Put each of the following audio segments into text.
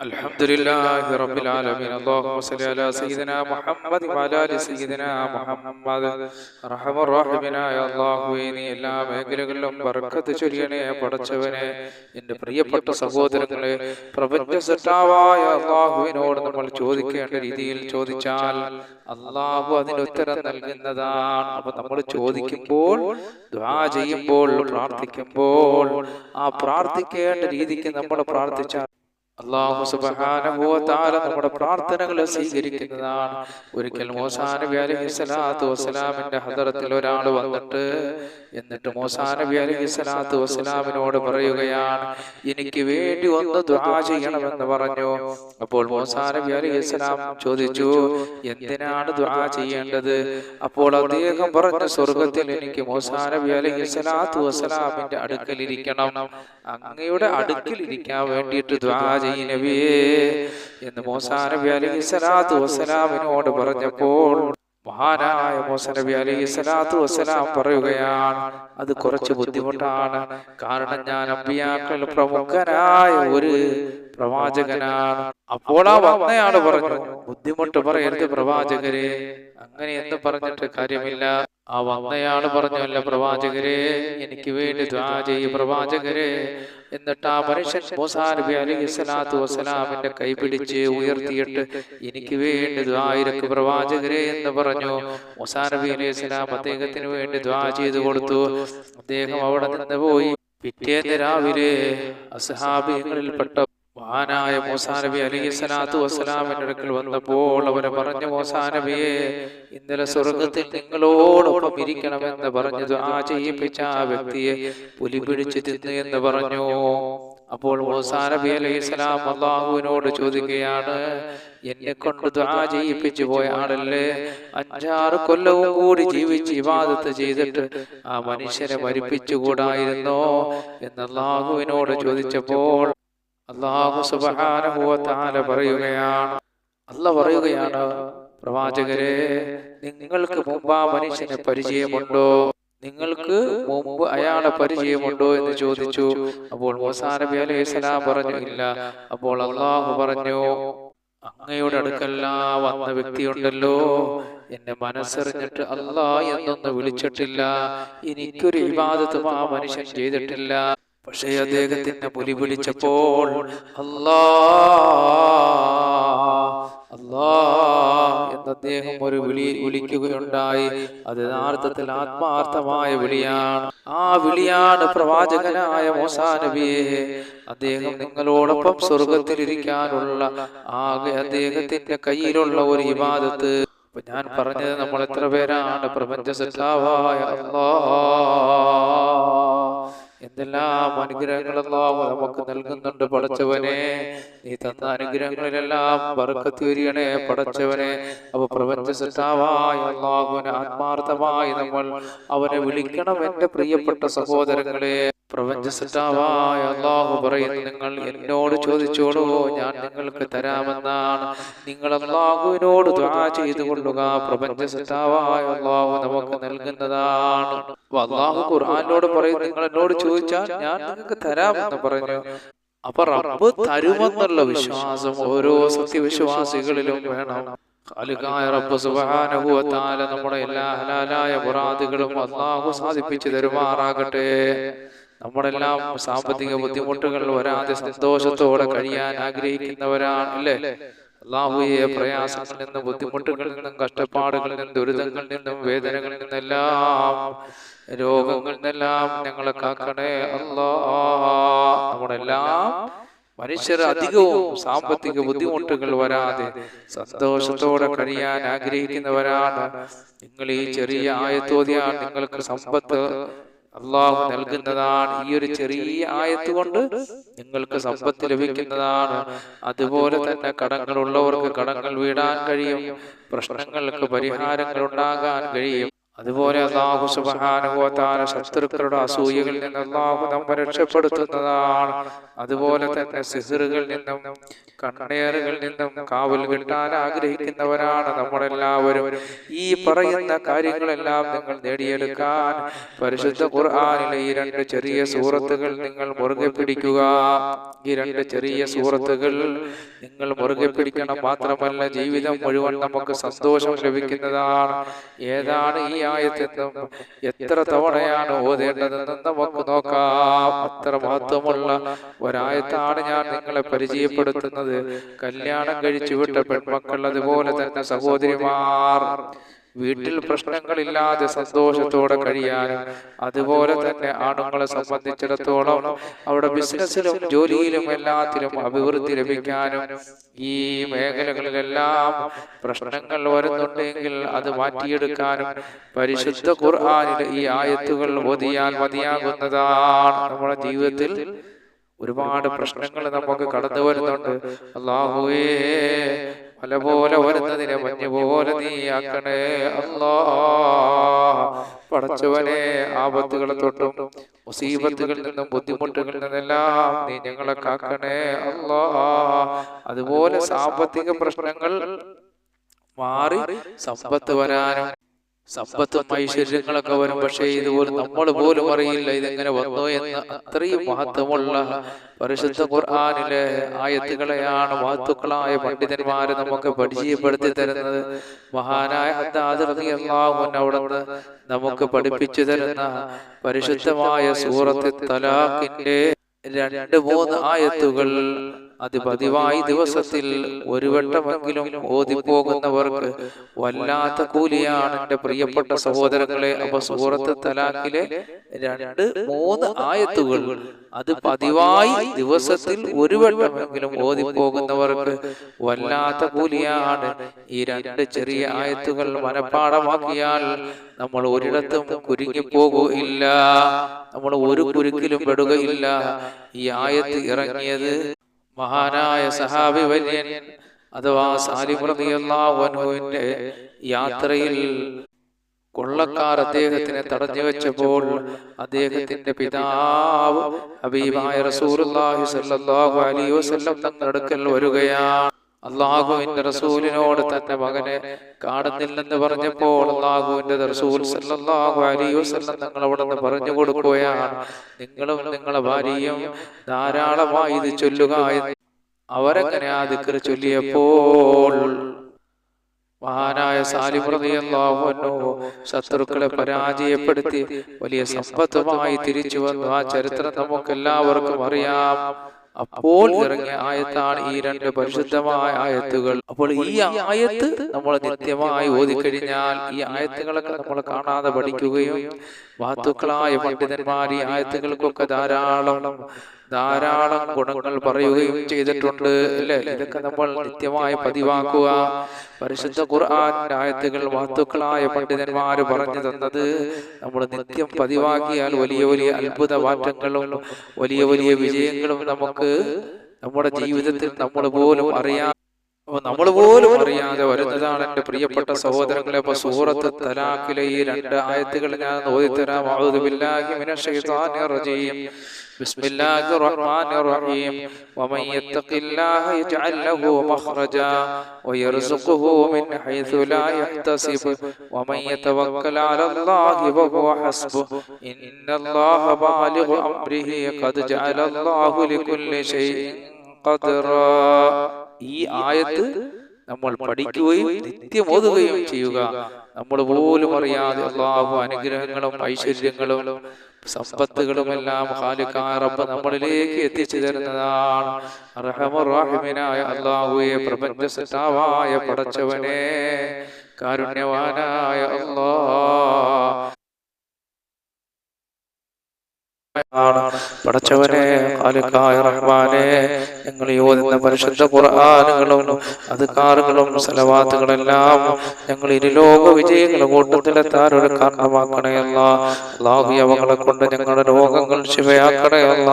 الحمد لله رب العالمين اللهم صل على سيدنا محمد وعلى ال سيدنا محمد റഹമ റഹീമിനായ അള്ളാഹുവേ നീ എല്ലാ മേഖലകളിലും ബർക്കത്ത് ചൊരിയണേ പടച്ചവനെ എൻ്റെ പ്രിയപ്പെട്ട സഹോദരങ്ങളെ പ്രപഞ്ച സൃഷ്ടാവായ അള്ളാഹുവിനോട് നമ്മൾ ചോദിക്കേണ്ട രീതിയിൽ ചോദിച്ചാൽ അള്ളാഹു അതിന് ഉത്തരം നൽകുന്നതാണ് അപ്പൊ നമ്മൾ ചോദിക്കുമ്പോൾ ദ്വാ ചെയ്യുമ്പോൾ പ്രാർത്ഥിക്കുമ്പോൾ ആ പ്രാർത്ഥിക്കേണ്ട രീതിക്ക് നമ്മൾ പ്രാർത്ഥിച്ചാൽ അള്ളാഹു തആല നമ്മുടെ പ്രാർത്ഥനകളെ സ്വീകരിക്കുന്നതാണ്. ഒരിക്കൽ മോസാനബി അലൈഹി സ്വലാത്തു വസ്സലാമിന്റെ ഹദറത്തിൽ ഒരാൾ വന്നിട്ട് എന്നിട്ട് മോസാനബി നബി അലൈഹി സ്വലാത്തു വസ്സലാമിനോട് പറയുകയാണ് എനിക്ക് വേണ്ടി ഒന്ന് ദുആ ചെയ്യണമെന്ന് പറഞ്ഞു. അപ്പോൾ മോസാനബി നബി അലൈഹി സ്വലാം ചോദിച്ചു എന്തിനാണ് ദ്വാ ചെയ്യേണ്ടത്? അപ്പോൾ അദ്ദേഹം പറഞ്ഞു സ്വർഗത്തിൽ എനിക്ക് മോസാനബി നബി അലൈഹി സ്വലാത്തു വസ്സലാമിന്റെ അടുക്കൽ ഇരിക്കണം അങ്ങയുടെ അടുക്കൽ ഇരിക്കാൻ വേണ്ടിയിട്ട് ദുആ നബിയേ എന്ന് മൂസാ നബി അലൈഹി സ്വലാത്തു വസ്സലാമിനോട് പറഞ്ഞപ്പോൾ മഹാനായ മൂസ നബി അലൈഹി സ്വലാത്തു വസ്സലാം പറയുകയാണ് അത് കുറച്ച് ബുദ്ധിമുട്ടാണ്. കാരണം ഞാൻ അമ്പിയാക്കൾ പ്രമുഖനായ ഒരു പ്രവാചകനാണ്. അപ്പോൾ ആ വന്നയാൾ പറഞ്ഞു ബുദ്ധിമുട്ട് പറയരുത് പ്രവാചകരെ. അങ്ങനെ എന്ന് പറഞ്ഞിട്ട് കാര്യമില്ല. ആ വന്നയാൾ പറഞ്ഞല്ല പ്രവാചകരെ എനിക്ക് വേണ്ടി ദ്വാ ചെയ്യ് പ്രവാചകരെ. എന്നിട്ട് ആ മനുഷ്യൻ മോസാനബി അലി സ്വലാത്തു വസ്സലാമിന്റെ കൈ പിടിച്ച് ഉയർത്തിയിട്ട് എനിക്ക് വേണ്ടി ദ്വായിരക്ക് പ്രവാചകരെ എന്ന് പറഞ്ഞു. മൊസാനബി അലൈഹി സ്വലാം അദ്ദേഹത്തിന് വേണ്ടി ദ്വാ ചെയ്തു കൊടുത്തു. അദ്ദേഹം അവിടെ നിന്ന് പോയി. പിറ്റേന്ന് രാവിലെ അസഹാബികളിൽപ്പെട്ട മഹാനായ മോസാനബി നബി അലൈഹി സ്വലാത്തു വസ്സലാമിന്റെ അടുക്കൽ വന്നപ്പോൾ അവരെ പറഞ്ഞു മോസാനബിയെ ഇന്നലെ സ്വർഗത്തിൽ നിങ്ങളോടൊപ്പം ഇരിക്കണമെന്ന് പറഞ്ഞത് ആ ചെയ്യിപ്പിച്ച ആ വ്യക്തിയെ പുലി പിടിച്ചു തിന്നു എന്ന് പറഞ്ഞു. അപ്പോൾ നബി അലൈഹി സ്വലാം അള്ളാഹുവിനോട് ചോദിക്കുകയാണ് എന്നെ കൊണ്ട് ദുആ ചെയ്യിപ്പിച്ചു പോയ ആളല്ലേ? അഞ്ചാറ് കൊല്ലവും കൂടി ജീവിച്ച് ഇവാദത്ത് ചെയ്തിട്ട് ആ മനുഷ്യനെ മരിപ്പിച്ചുകൂടായിരുന്നോ? എന്ന് അള്ളാഹുവിനോട് ചോദിച്ചപ്പോൾ അള്ളാഹു തആല പറയുകയാണ്. അല്ല പറയുകയാണ് പ്രവാചകരെ നിങ്ങൾക്ക് മുമ്പ് ആ മനുഷ്യനെ പരിചയമുണ്ടോ? നിങ്ങൾക്ക് മുമ്പ് അയാളെ പരിചയമുണ്ടോ എന്ന് ചോദിച്ചു. അപ്പോൾ മുസാനബി അലൈഹി സ്വലാം പറഞ്ഞു ഇല്ല. അപ്പോൾ അള്ളാഹു പറഞ്ഞു അങ്ങയുടെ അടുക്കല്ല വന്ന വ്യക്തിയുണ്ടല്ലോ. എന്നെ മനസ്സറിഞ്ഞിട്ട് അല്ലാ എന്നൊന്ന് വിളിച്ചിട്ടില്ല. എനിക്കൊരു വിവാദത്തും ആ മനുഷ്യൻ ചെയ്തിട്ടില്ല. പക്ഷേ അദ്ദേഹത്തിന്റെ പുലി വിളിച്ചപ്പോൾ അല്ലാ അല്ലാ എന്ന് അദ്ദേഹം ഒരു വിളി വിളിക്കുകയുണ്ടായി. അത് യഥാർത്ഥത്തിൽ ആത്മാർത്ഥമായ വിളിയാണ്. ആ വിളിയാണ് പ്രവാചകനായ മോസാ നബിയെ. അദ്ദേഹം നിങ്ങളോടൊപ്പം സ്വർഗത്തിലിരിക്കാനുള്ള ആകെ അദ്ദേഹത്തിന്റെ കയ്യിലുള്ള ഒരു ഇബാദത്ത്. അപ്പൊ ഞാൻ പറഞ്ഞത് നമ്മൾ എത്ര പേരാണ് പ്രപഞ്ച അല്ലാ എന്തെല്ലാം അനുഗ്രഹങ്ങളെല്ലാം നമുക്ക് നൽകുന്നുണ്ട് പടച്ചവനെ. നീ തന്ന അനുഗ്രഹങ്ങളിലെല്ലാം ബർക്കത്തീരിയണേ പടച്ചവനെ. അവ പ്രപഞ്ച സൃഷ്ടാവായ അള്ളാഹുവിനെ ആത്മാർത്ഥമായി നമ്മൾ അവനെ വിളിക്കണം എന്റെ പ്രിയപ്പെട്ട സഹോദരങ്ങളെ. പ്രപഞ്ച സൃഷ്ടാവായ അള്ളാഹു പറയുന്നു നിങ്ങൾ എന്നോട് ചോദിച്ചോളൂ ഞാൻ നിങ്ങൾക്ക് തരാമെന്നാണ്. നിങ്ങൾ അള്ളാഹുവിനോട് ദ്വാ ചെയ്തു കൊള്ളുക പ്രപഞ്ച സൃഷ്ടാവായ അള്ളാഹു നമുക്ക് നൽകുന്നതാണ്. അള്ളാഹു ഖുർആാനോട് പറയും നിങ്ങൾ എന്നോട് ചോദിച്ചാൽ ഞാൻ നിങ്ങൾക്ക് തരാമെന്ന് പറഞ്ഞു. അപ്പൊ റബ്ബ് തരുമെന്നുള്ള വിശ്വാസം ഓരോ സത്യവിശ്വാസികളിലും വേണം. റബ്ബ് സുബ്ഹാനഹു വ തആല നമ്മുടെ എല്ലാ ഹലാലായ മുറാദുകളും അള്ളാഹു സാധിപ്പിച്ചു തരുമാറാകട്ടെ. നമ്മളെല്ലാം സാമ്പത്തിക ബുദ്ധിമുട്ടുകൾ വരാതെ സന്തോഷത്തോടെ കഴിയാൻ ആഗ്രഹിക്കുന്നവരാണ് അല്ലേ? അള്ളാഹുയെ പ്രയാസങ്ങളിൽ നിന്നും ബുദ്ധിമുട്ടുകളിൽ നിന്നും കഷ്ടപ്പാടുകളിൽ നിന്നും ദുരിതങ്ങളിൽ നിന്നും വേദനകളിൽ നിന്നെല്ലാം രോഗങ്ങളിൽ നിന്നെല്ലാം ഞങ്ങളെ കാക്കണേ അല്ലാ നമ്മളെല്ലാം മനുഷ്യർ അധികവും സാമ്പത്തിക ബുദ്ധിമുട്ടുകൾ വരാതെ സന്തോഷത്തോടെ കഴിയാൻ ആഗ്രഹിക്കുന്നവരാണ്. നിങ്ങൾ ഈ ചെറിയ ആയത്തോതിയാണ് നിങ്ങൾക്ക് സമ്പത്ത് അള്ളാഹു നൽകുന്നതാണ് ഈ ഒരു ചെറിയ ആയത്ത് കൊണ്ട് നിങ്ങൾക്ക് സമ്പത്ത് ലഭിക്കുന്നതാണ്. അതുപോലെ തന്നെ കടങ്ങളുള്ളവർക്ക് കടങ്ങൾ വീടാൻ കഴിയും. പ്രശ്നങ്ങൾക്ക് പരിഹാരങ്ങൾ ഉണ്ടാകാൻ കഴിയും. അതുപോലെ അള്ളാഹു സുബാനുഭവത്താല ശത്രുക്കളുടെ അസൂയകളിൽ നിന്ന് അള്ളാഹു നമ്മെ രക്ഷപ്പെടുത്തുന്നതാണ്. അതുപോലെ തന്നെ സിഹറുകളിൽ നിന്നും കണ്ണേറുകളിൽ നിന്നും കാവൽ കിട്ടാൻ ആഗ്രഹിക്കുന്നവരാണ് നമ്മളെല്ലാവരും. ഈ പറയുന്ന കാര്യങ്ങളെല്ലാം നിങ്ങൾ നേടിയെടുക്കാൻ പരിശുദ്ധ ഖുർആാനിലെ ഈ രണ്ട് ചെറിയ സൂറത്തുകൾ നിങ്ങൾ മുറുകെ പിടിക്കുക. ഈ രണ്ട് ചെറിയ സൂറത്തുകൾ നിങ്ങൾ മുറുകെ പിടിക്കണം മാത്രമല്ല ജീവിതം മുഴുവൻ നമുക്ക് സന്തോഷം ലഭിക്കുന്നതാണ്. ഏതാണ് ഈ ആയത്തെന്നും എത്ര തവണയാണ് ഓതേണ്ടതെന്നും നമുക്ക് നോക്കാം. അത്ര മഹത്വമുള്ള ഒരായത്താണ് ഞാൻ നിങ്ങളെ പരിചയപ്പെടുത്തുന്നത്. കല്യാണം കഴിച്ചു വിട്ട പെൺമക്കൾ അതുപോലെ തന്നെ സഹോദരിമാർ. വീട്ടിൽ പ്രശ്നങ്ങളില്ലാതെ സന്തോഷത്തോടെ കഴിയാനും അതുപോലെ തന്നെ ആണുങ്ങളെ സംബന്ധിച്ചിടത്തോളം അവിടെ ബിസിനസ്സിലും ജോലിയിലും എല്ലാത്തിലും അഭിവൃദ്ധി ലഭിക്കാനും ഈ മേഖലകളിലെല്ലാം പ്രശ്നങ്ങൾ വരുന്നുണ്ടെങ്കിൽ അത് മാറ്റിയെടുക്കാനും പരിശുദ്ധ ഖുർആാനിൽ ഈ ആയത്തുകൾ ഓതിയാൽ മതിയാകുന്നതാണ് നമ്മുടെ ജീവിതത്തിൽ ഒരുപാട് പ്രശ്നങ്ങൾ നമുക്ക് കടന്നു വരുന്നുണ്ട്. അള്ളാഹുവേ മല പോലെ വരുന്നതിനെ മഞ്ഞ് പോലെ നീയാക്കണേ. അല്ലാ പടച്ചവനെ ആപത്തുകളെ തൊട്ടും മുസീബത്തുകളിൽ നിന്നും ബുദ്ധിമുട്ടുകളിൽ നിന്നെല്ലാം നീ ഞങ്ങളെ കാക്കണേ. അല്ലാ അതുപോലെ സാമ്പത്തിക പ്രശ്നങ്ങൾ മാറി സമ്പത്ത് വരാനും സമ്പത്തും ഐശ്വര്യങ്ങളൊക്കെ വരും. പക്ഷേ ഇതുപോലെ നമ്മൾ പോലും അറിയില്ല ഇതെങ്ങനെ വന്നു എന്ന് അത്രയും മഹത്വമുള്ള പരിശുദ്ധ ഖുർആാനിലെ ആയത്തുകളെയാണ് മഹത്തുക്കളായ പണ്ഡിതന്മാരെ നമുക്ക് പരിചയപ്പെടുത്തി തരുന്നത്. മഹാനായ അവിടുന്ന് നമുക്ക് പഠിപ്പിച്ചു തരുന്ന പരിശുദ്ധമായ സൂറത്തെ തലാഖിന്റെ രണ്ട് മൂന്ന് ആയത്തുകൾ അത് പതിവായി ദിവസത്തിൽ ഒരു വട്ടമെങ്കിലും ഓതിപ്പോകുന്നവർക്ക് വല്ലാത്ത കൂലിയാണ് എന്റെ പ്രിയപ്പെട്ട സഹോദരങ്ങളെ. അപ്പൊ സൂറത്ത് തലാഖിലെ രണ്ട് മൂന്ന് ആയത്തുകൾ അത് പതിവായി ദിവസത്തിൽ ഒരു വട്ടമെങ്കിലും ഓതിപ്പോകുന്നവർക്ക് വല്ലാത്ത കൂലിയാണ് ഈ രണ്ട് ചെറിയ ആയത്തുകൾ മനഃപ്പാടമാക്കിയാൽ നമ്മൾ ഒരിടത്തും കുരുങ്ങിപ്പോകുകയില്ല നമ്മൾ ഒരു കുരുക്കിലും പെടുകയില്ല. ഈ ആയത്ത് ഇറങ്ങിയത് മഹാനായ സഹാബി വര്യൻ അഥവാ സാലിമൃതിയുടെ യാത്രയിൽ കൊള്ളക്കാർ അദ്ദേഹത്തിനെ തടഞ്ഞു വെച്ചപ്പോൾ അദ്ദേഹത്തിന്റെ പിതാവ് അബീബായ റസൂലുള്ളാഹി സ്വല്ലല്ലാഹു അലൈഹി വസല്ലം തങ്ങളുടെ അടുക്കൽ വരികയാണ്. അള്ളാഹുവിന്റെ റസൂലിനോട് തന്റെ മകനെ കാണുന്നില്ലെന്ന് പറഞ്ഞപ്പോൾ അള്ളാഹുവിന്റെ റസൂൽ സല്ലല്ലാഹു അലൈഹി വസല്ലം തങ്ങൾ അവിടെ പറഞ്ഞു കൊടുക്കുകയാണ് നിങ്ങളും നിങ്ങളെ ഭാര്യയും ധാരാളമായി ഇത് ചൊല്ലുക അവരെങ്ങനെ ആ ദിക്കർ ചൊല്ലിയപ്പോൾ മഹാനായ സാലിമൃതിയല്ലാഹുവന്നു ശത്രുക്കളെ പരാജയപ്പെടുത്തി വലിയ സമ്പത്തുമായി തിരിച്ചു വന്നു. ആ ചരിത്രം നമുക്ക് എല്ലാവർക്കും അറിയാം. അപ്പോൾ ഇറങ്ങിയ ആയത്താണ് ഈ രണ്ട് പരിശുദ്ധമായ ആയത്തുകൾ. അപ്പോൾ ഈ ആയത്ത് നമ്മൾ നിത്യമായി ഓതിക്കഴിഞ്ഞാൽ ഈ ആയത്തുകളൊക്കെ നമ്മൾ കാണാതെ പഠിക്കുകയും വാത്തുക്കളായ പണ്ഡിതന്മാർ ഈ ആയത്തുകൾക്കൊക്കെ ധാരാളം ധാരാളം ഗുണങ്ങൾ പറയുകയും ചെയ്തിട്ടുണ്ട്. അല്ലേ? ഇതൊക്കെ നമ്മൾ നിത്യമായി പതിവാക്കുക. പരിശുദ്ധ ഖുർആൻ ആയത്തുകൾ മഹത്തുക്കളായ പണ്ഡിതന്മാർ പറഞ്ഞു തന്നത് നമ്മൾ നിത്യം പതിവാക്കിയാൽ വലിയ വലിയ അത്ഭുത മാറ്റങ്ങളും വലിയ വലിയ വിജയങ്ങളും നമുക്ക് നമ്മുടെ ജീവിതത്തിൽ നമ്മൾ പോലും അറിയാം. നമ്മൾ പോലും അറിയാതെ വരുന്നതാണ് എന്റെ പ്രിയപ്പെട്ട സഹോദരങ്ങളെ. അപ്പൊ സൂറത്ത് തലാഖിലെ ഈ രണ്ട് ആയത്തുകൾ ഞാൻ ഓതിത്തരാം. بسم الله الرحمن الرحيم ومن يتق الله يجعل له مخرجا ويرزقه من حيث لا يحتسب ومن يتوكل على الله وهو حسبه إن الله بالغ أمره قد جعل الله لكل شيء قدرا ഈ ആയത്ത് നമ്മൾ പഠിക്കുകയും നിത്യം ഓതുകയും ചെയ്യുക നമ്മൾ പോലും അറിയാതെ അള്ളാഹു അനുഗ്രഹങ്ങളും ഐശ്വര്യങ്ങളും സമ്പത്തുകളും എല്ലാം ഹാലിക്കാറപ്പ് നമ്മളിലേക്ക് എത്തിച്ചു തരുന്നതാണ്. റഹമുറാഹിമിനായ അള്ളാഹുയെ പ്രപഞ്ച സത്താവായ പടച്ചവനെ കാരുണ്യവാനായ അള്ളാഹ് പടച്ചവനെ റഹ്മാനെ ഞങ്ങൾ യോജിക്കുന്ന പരിശുദ്ധ ഖുർആാനുകളും അധികാറുകളും സലവാത്തുകളെല്ലാം ഞങ്ങൾ ഇരുലോക വിജയങ്ങൾ കൂട്ടത്തിലെത്താൻ ഒരു കാരണമാക്കണയല്ല അള്ളാഹു കൊണ്ട് ഞങ്ങളുടെ രോഗങ്ങൾ ശിവയാക്കണയല്ല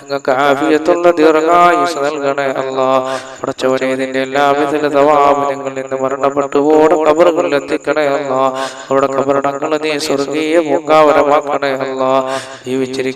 ഞങ്ങൾക്ക് ആഫിയത്തുള്ള ദീർഘായുസ് നൽകണേ അല്ല. പടച്ചവനെ ഇതിന്റെ എല്ലാവിധ തവാബ് നിങ്ങൾ ഇന്ന് മരണപ്പെട്ടു ഓടെ കബറുകളിൽ എത്തിക്കണയല്ല അവിടെ കബറടങ്ങൾ നീ സ്വർഗീയ പൂങ്കാവരമാക്കണേ ഈ ജീവിച്ചിരിക്കും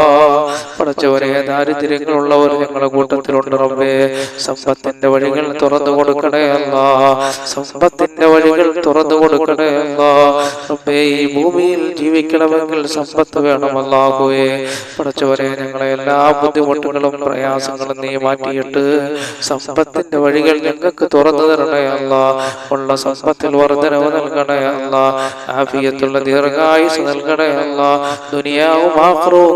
പഠിച്ചവനെ ദാരിദ്ര്യങ്ങളുള്ളവർ ഞങ്ങളുടെ കൂട്ടത്തിലുണ്ട് റബ്ബേ. സമ്പത്തിന്റെ വഴികൾ തുറന്നു കൊടുക്കണേ അല്ലാ. സമ്പത്തിന്റെ വഴികൾ തുറന്നു കൊടുക്കണേ അല്ലാ. റബ്ബേ ഈ ഭൂമിയിൽ ജീവിക്കണമെങ്കിൽ സമ്പത്ത് വേണമല്ലാകുവേ പഠിച്ചവരെ ഞങ്ങളെ എല്ലാ ബുദ്ധിമുട്ടുകളും പ്രയാസങ്ങളും നീ മാറ്റിയിട്ട് സമ്പത്തിന്റെ വഴികൾ ഞങ്ങൾക്ക് തുറന്നു തരണേ ഉള്ള സമ്പത്തിൽ വർധനവ് നൽകണേ ആഫിയത്തുള്ള ദീർഘായുസ് നൽകണേ ദുനിയാവും ആക്രവും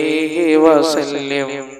عليه وسلم